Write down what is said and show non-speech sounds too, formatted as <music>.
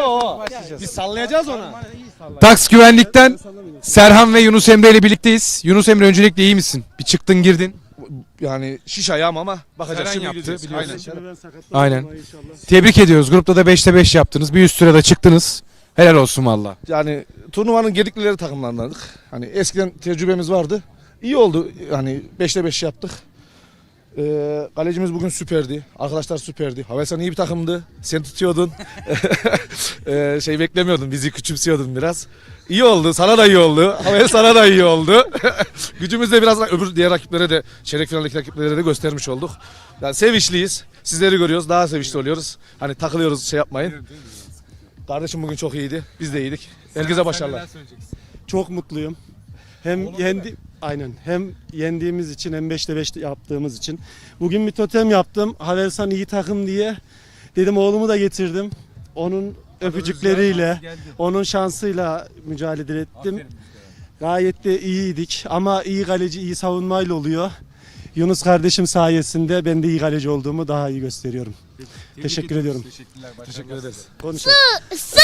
O. Biz sallayacağız ona. Taks güvenlikten Serhan ve Yunus Emre ile birlikteyiz. Yunus Emre öncelikle iyi misin? Bir çıktın girdin. Yani şiş ayağım ama bakacağız şimdi yaptı, biliyorsun. Aynen. Aynen. Tebrik ediyoruz. Grupta da 5'te 5 yaptınız. Bir üst sırada çıktınız. Helal olsun valla. Yani turnuvanın gediklileri takımlarındandık. Hani eskiden tecrübemiz vardı. İyi oldu. Hani 5'te 5 yaptık. Ee, kalecimiz bugün süperdi. Arkadaşlar süperdi. Havelsan iyi bir takımdı. Sen tutuyordun. <laughs> Ee, şey beklemiyordun. Bizi küçümsüyordun biraz. İyi oldu. Sana da iyi oldu. Havel sana da iyi oldu. <laughs> Gücümüzü de biraz öbür diğer rakiplere de çeyrek finaldeki rakiplere de göstermiş olduk. Yani sevinçliyiz. Sizleri görüyoruz. Daha sevinçli oluyoruz. Hani takılıyoruz şey yapmayın. Kardeşim bugün çok iyiydi. Biz de iyiydik. Herkese başarılar. Çok mutluyum. Hem yendi aynen hem yendiğimiz için hem 5'te 5 yaptığımız için. Bugün bir totem yaptım. Havelsan iyi takım diye. Dedim oğlumu da getirdim. Onun öpücükleriyle, onun şansıyla mücadele ettim. Gayet de iyiydik ama iyi kaleci iyi savunmayla oluyor. Yunus kardeşim sayesinde ben de iyi kaleci olduğumu daha iyi gösteriyorum. Teşekkür ediyorum. Teşekkür ederiz. Konuşalım. Sus sus.